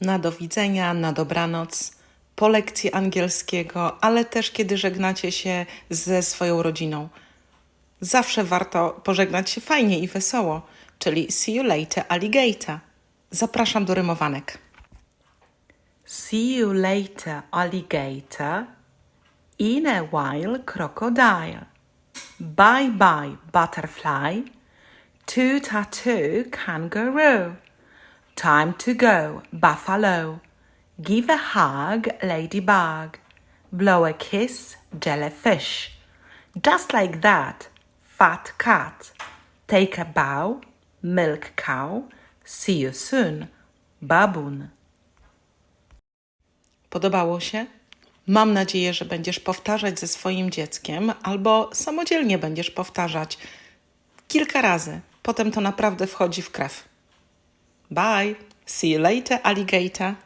na do widzenia, na dobranoc, po lekcji angielskiego, ale też kiedy żegnacie się ze swoją rodziną. Zawsze warto pożegnać się fajnie i wesoło, czyli see you later, alligator. Zapraszam do rymowanek. See you later, alligator. In a while, crocodile. Bye bye, butterfly. Toot a toot, kangaroo. Time to go, buffalo. Give a hug, ladybug. Blow a kiss, jellyfish. Just like that, fat cat. Take a bow, milk cow. See you soon, baboon. Podobało się? Mam nadzieję, że będziesz powtarzać ze swoim dzieckiem albo samodzielnie będziesz powtarzać kilka razy. Potem to naprawdę wchodzi w krew. Bye. See you later, alligator.